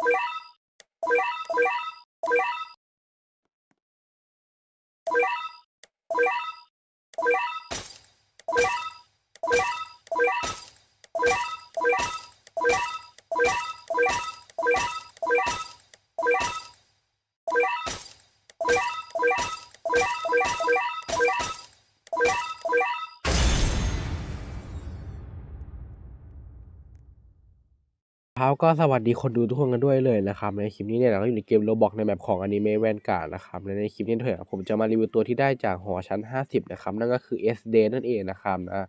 you ครับก็สวัสดีคนดูทุกคนกันด้วยเลยนะครับในคลิปนี้เนี่ยเราก็อยู่ในเกม Roblox ในแมปของ Anime Vanguard นะครับและในคลิปนี้เนี่ยผมจะมารีวิวตัวที่ได้จากหอชั้น 50 นะครับ นั่นก็คือ SD นั่นเองนะครับนะ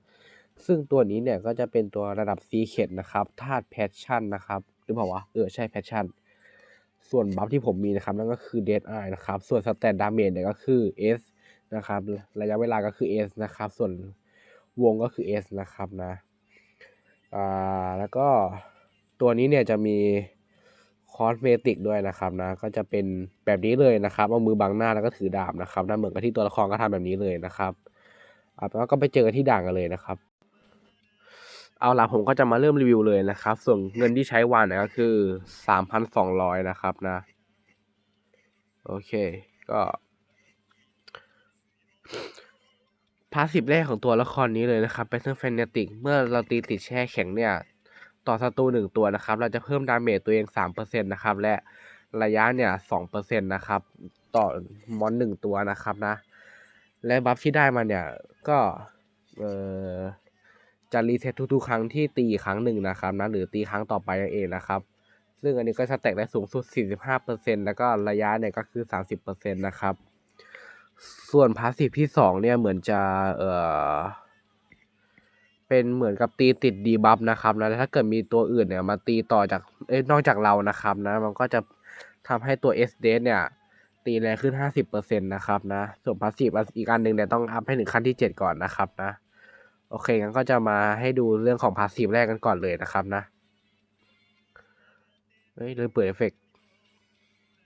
ซึ่งตัวนี้เนี่ยก็จะเป็นตัวระดับ Secret นะครับธาตุ Passion นะครับหรือเปล่าวะเออใช่ Passion ส่วนบัฟที่ผมมีนะครับนั่นก็คือ Dead Eye นะครับส่วน Stat Damage เนี่ยก็คือ S นะครับระยะเวลาก็คือ S นะครับส่วนวงก็คือ S นะครับนะอ่าแล้วก็ ตัวนี้เนี่ยจะมีคอสเมติกด้วยนะครับนะ ก็จะเป็นแบบนี้เลยนะครับ เอามือบังหน้าแล้วก็ถือดาบนะครับนะเหมือนกับที่ตัวละครก็ทำแบบนี้เลยนะครับเอาเป็นว่าก็ไปเจอกันที่ด่านกันเลยนะครับ เอาล่ะผมก็จะมาเริ่มรีวิวเลยนะครับ ส่วนเงินที่ใช้วันนี่ยก็คือสามพันสองร้อยนะครับนะ โอเค ก็พาสซีฟแรกของตัวละครนี้เลยนะครับเป็นเรื่องแฟนติกเมื่อเราตีติดแช่แข็งเนี่ย ต่อศัตรูหนึ่งตัวนะครับ เราจะเพิ่มดาเมจตัวเองสามเปอร์เซ็นต์นะครับ และระยะเนี่ยสองเปอร์เซ็นต์นะครับ ต่อมอนหนึ่งตัวนะครับนะ และบัฟที่ได้มาเนี่ยก็เอ่อจะรีเซ็ตทุกๆ ครั้งที่ตีครั้งหนึ่งนะครับนะหรือตีครั้งต่อไปนั่นเองนะครับ ซึ่งอันนี้ก็จะแตกได้สูงสุด 45%แล้วก็ระยะเนี่ยก็คือ 30%นะครับ ส่วนพาสซีฟที่ 2 เนี่ยเหมือนจะเอ่อ เป็นเหมือนกับตีติดดีบัฟนะครับนะถ้าเกิดมีตัวอื่นเนี่ยมาตีต่อจากเอ้นอกจากเรานะครับนะมันก็จะทำให้ตัว S d เนี่ยตีแรงขึ้น 50%นะครับนะส่วนพาสซีฟอีกอันหนึ่งเนี่ยต้องอัพให้ถึงขั้นที่ 7 ก่อนนะครับนะโอเคงั้นก็จะมาให้ดูเรื่องของพาสซีฟแรกกันก่อนเลยนะครับนะเฮ้ยเลยเปิดเอฟเฟกต์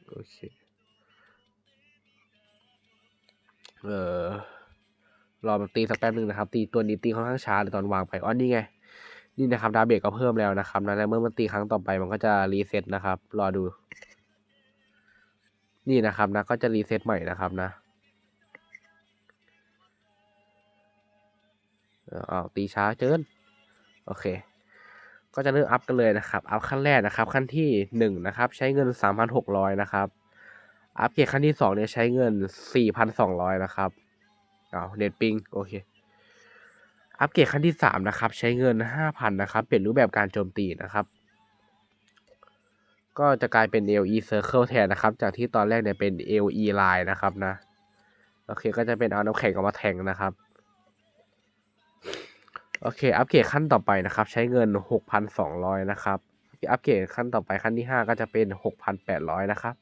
โอเคเออ รอมันตีสักแป๊บนึงนะครับ ตีตัวนี้ตีค่อนข้างช้าเลยตอนวางไปอ๋อนี่ไง นี่นะครับดาเบจก็เพิ่มแล้วนะครับนะแล้วเมื่อมันตีครั้งต่อไปมันก็จะรีเซ็ตนะครับ รอดู นี่นะครับนะก็จะรีเซ็ตใหม่นะครับนะอ้าวตีช้าเกินโอเค ก็จะเริ่มอัพกันเลยนะครับ อัพขั้นแรกนะครับ ขั้นที่หนึ่งนะครับ ใช้เงินสามพันหกร้อยนะครับ อัพเกรดขั้นที่สองเนี่ยใช้เงินสี่พันสองร้อยนะครับ อ้าเน็ตปิงโอเค อัปเกรดขั้นที่สามนะครับ ใช้เงินห้าพันนะครับ เปลี่ยนรูปแบบการโจมตีนะครับ ก็จะกลายเป็น LE Circle แทนนะครับ จากที่ตอนแรกเนี่ยเป็น LE Line นะครับนะ โอเค ก็จะเป็นเอาน้ำแข็งออกมาแทงนะครับ โอเค อัปเกรดขั้นต่อไปนะครับ ใช้เงินหกพันสองร้อยนะครับ อัปเกรดขั้นต่อไปขั้นที่ห้าก็จะเป็นหกพันแปดร้อยนะครับ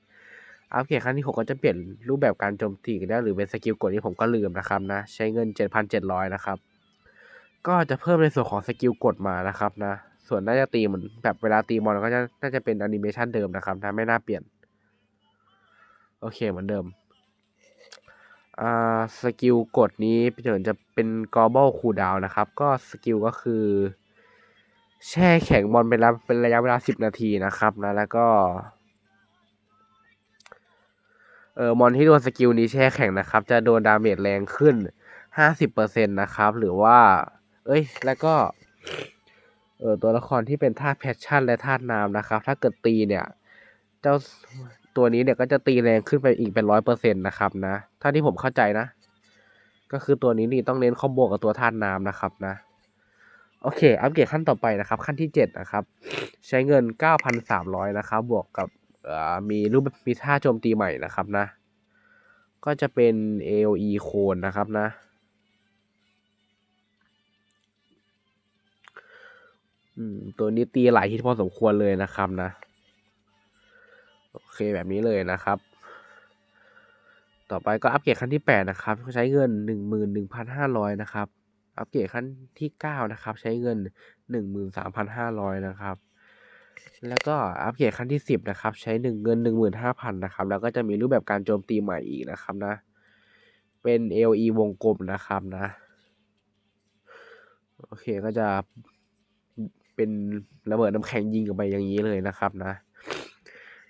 อัปเกรดขั้นที่หกก็จะเปลี่ยนรูปแบบการโจมตีได้หรือเป็นสกิลกดที่ผมก็ลืมนะครับนะ ใช้เงินเจ็ดพันเจ็ดร้อยนะครับ ก็จะเพิ่มในส่วนของสกิลกดมานะครับนะ ส่วนน่าจะตีเหมือนแบบเวลาตีมอนก็จะน่าจะเป็นแอนิเมชันเดิมนะครับนะไม่น่าเปลี่ยน โอเคเหมือนเดิมอ่าสกิลกดนี้เดี๋ยวจะเป็น global cooldown นะครับ ก็สกิลก็คือ แช่แข็งมอนเป็นระเป็นระยะเวลา 10 นาทีนะครับนะแล้วก็ เออมอนที่โดนสกิลนี้แช่แข็งนะครับ จะโดนดาเมจแรงขึ้น 50%นะครับ หรือว่า เอ้ย แล้วก็ เออตัวละครที่เป็นธาตุแพชชั่น และธาตุน้ำนะครับ ถ้าเกิดตีเนี่ย เจ้าตัวนี้เนี่ยก็จะตีแรงขึ้นไปอีกเป็นร้อยเปอร์เซ็นต์นะครับนะเท่าที่ผมเข้าใจนะ ก็คือตัวนี้นี่ต้องเน้นคอมโบกับตัวธาตุน้ำนะครับนะ โอเค อัปเกรดขั้นต่อไปนะครับ ขั้นที่เจ็ดนะครับ ใช้เงินเก้าพันสามร้อยนะครับ บวกกับ มีรูปมีท่าโจมตีใหม่นะครับนะ ก็จะเป็น AOE โคนนะครับนะอืมตัวนี้ตีหลายฮิตพอสมควรเลยนะครับนะ โอเคแบบนี้เลยนะครับ ต่อไปก็อัปเกรดขั้นที่แปดนะครับใช้เงินหนึ่งหมื่นหนึ่งพันห้าร้อยนะครับ อัปเกรดขั้นที่เก้านะครับ ใช้เงินหนึ่งหมื่นสามพันห้าร้อยนะครับ แล้วก็อัปเกรดขั้นที่สิบนะครับ ใช้หนึ่งเงินหนึ่งหมื่นห้าพันนะครับ แล้วก็จะมีรูปแบบการโจมตีใหม่อีกนะครับนะ เป็น LE วงกลมนะครับนะ โอเคก็จะเป็นระเบิดน้ำแข็งยิงออกไปอย่างนี้เลยนะครับนะ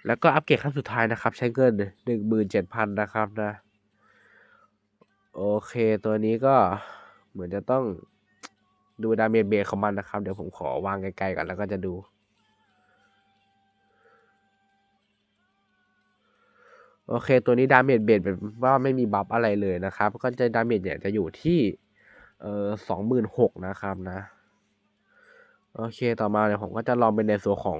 แล้วก็อัปเกรดขั้นสุดท้ายนะครับ ใช้เงินหนึ่งหมื่นเจ็ดพันนะครับนะ โอเคตัวนี้ก็เหมือนจะต้องดูดาเมจเบสของมันนะครับ เดี๋ยวผมขอวางไกลๆก่อนแล้วก็จะดู โอเค ตัวนี้ดาเมจเบสแบบว่าไม่มีบัฟอะไรเลยนะครับ ก็จะดาเมจเนี่ยจะอยู่ที่เอ่อสองหมื่นหกนะครับนะ โอเคต่อมาเนี่ยผมก็จะลองเป็นในส่วนของ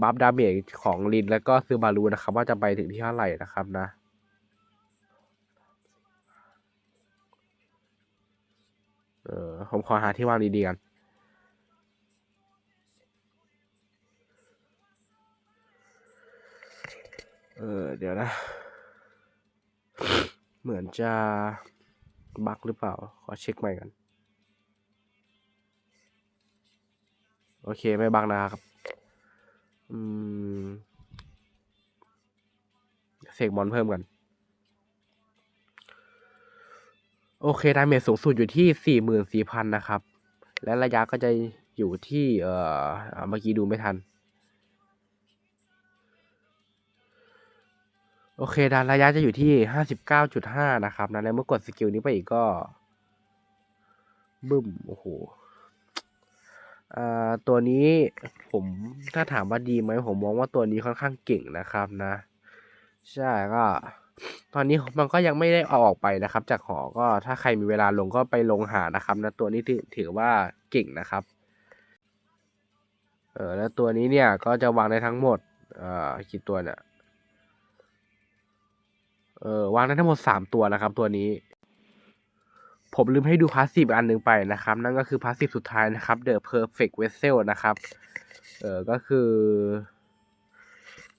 บัฟดาเมจของลินแล้วก็ซื้อบารูนะครับ ว่าจะไปถึงที่เท่าไหร่นะครับนะเออผมขอหาที่วางดีๆกัน เออ เดี๋ยวนะ เหมือนจะบั๊กหรือเปล่า ขอเช็คใหม่กัน โอเค ไม่บั๊กนะครับ อืมเสกมอนเพิ่มกัน โอเคดาเมจสูงสุดอยู่ที่สี่หมื่นสี่พันนะครับ และระยะก็จะอยู่ที่ เอ่อ เมื่อกี้ดูไม่ทัน โอเคดานระยะจะอยู่ที่ห้าสิบเก้าจุดห้านะครับนะแล้วเมื่อกดสกิลนี้ไปอีกก็ บึ้ม โอ้โหอ่าตัวนี้ผมถ้าถามว่าดีไหมผมมองว่าตัวนี้ค่อนข้างเก่งนะครับนะ ใช่ก็ ตอนนี้มันก็ยังไม่ได้เอาออกไปนะครับ จากหอก็ถ้าใครมีเวลาลงก็ไปลงหานะครับนะตัวนี้ถือถือว่าเก่งนะครับเออแล้วตัวนี้เนี่ยก็จะวางได้ทั้งหมดเอ่อกี่ตัวเนี่ย เออวางได้ทั้งหมดสามตัวนะครับ ตัวนี้ ผมลืมให้ดูพาสซีฟอันหนึ่งไปนะครับ นั่นก็คือพาสซีฟสุดท้ายนะครับ The Perfect Vessel นะครับ เออก็คือ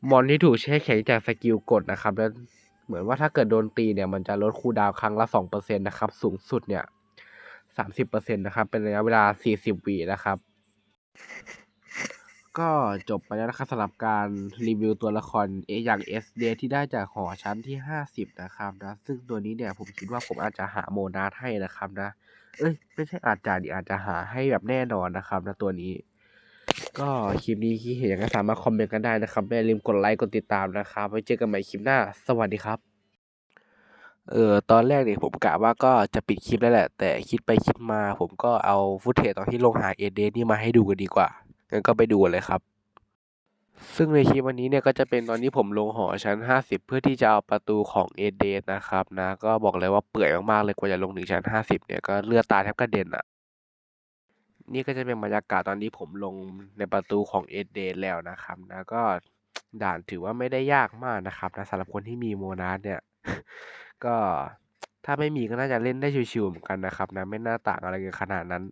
มอนที่ถูกแช่แข็งจากสกิลกดนะครับ แล้วเหมือนว่าถ้าเกิดโดนตีเนี่ย มันจะลดคูดาวครั้งละสองเปอร์เซ็นตนะครับ สูงสุดเนี่ยสามสิบเปอร์เซ็นตนะครับ เป็นระยะเวลาสี่สิบวินะครับ ก็จบไปแล้วนะครับสำหรับการรีวิวตัวละครเออย่าง S D ที่ได้จากหอชั้นที่ 50 นะครับนะซึ่งตัวนี้เนี่ยผมคิดว่าผมอาจจะหาโมนาสให้นะครับนะ เอ้ย ไม่ใช่อาจจะดิอาจจะหาให้แบบแน่นอนนะครับนะตัวนี้ ก็คลิปนี้คิดเห็นอย่างไรสามารถคอมเมนต์กันได้นะครับไม่ลืมกดไลค์กดติดตามนะครับไว้เจอกันใหม่คลิปหน้า สวัสดีครับเออตอนแรกเนี่ยผมกะว่าก็จะปิดคลิปแล้วแหละ แต่คิดไปคิดมาผมก็เอาฟุตเทจตอนที่ลงหาเอเดนี่มาให้ดูกันดีกว่า งั้นก็ไปดูเลยครับ ซึ่งในคลิปวันนี้เนี่ยก็จะเป็นตอนที่ผมลงหอชั้น 50 เพื่อที่จะเอาประตูของเอเดนนะครับนะก็บอกเลยว่าเปื่อยมากๆเลยกว่าจะลงถึงชั้น 50 เนี่ยก็เลือดตาแทบกระเด็นอะนี่ก็จะเป็นบรรยากาศตอนที่ผมลงในประตูของเอเดนแล้วนะครับนะก็ด่านถือว่าไม่ได้ยากมากนะครับนะสำหรับคนที่มีโมนาสเนี่ย ก็ถ้าไม่มีก็น่าจะเล่นได้ชิวๆเหมือนกันนะครับนะไม่น่าต่างอะไรกันขนาดนั้น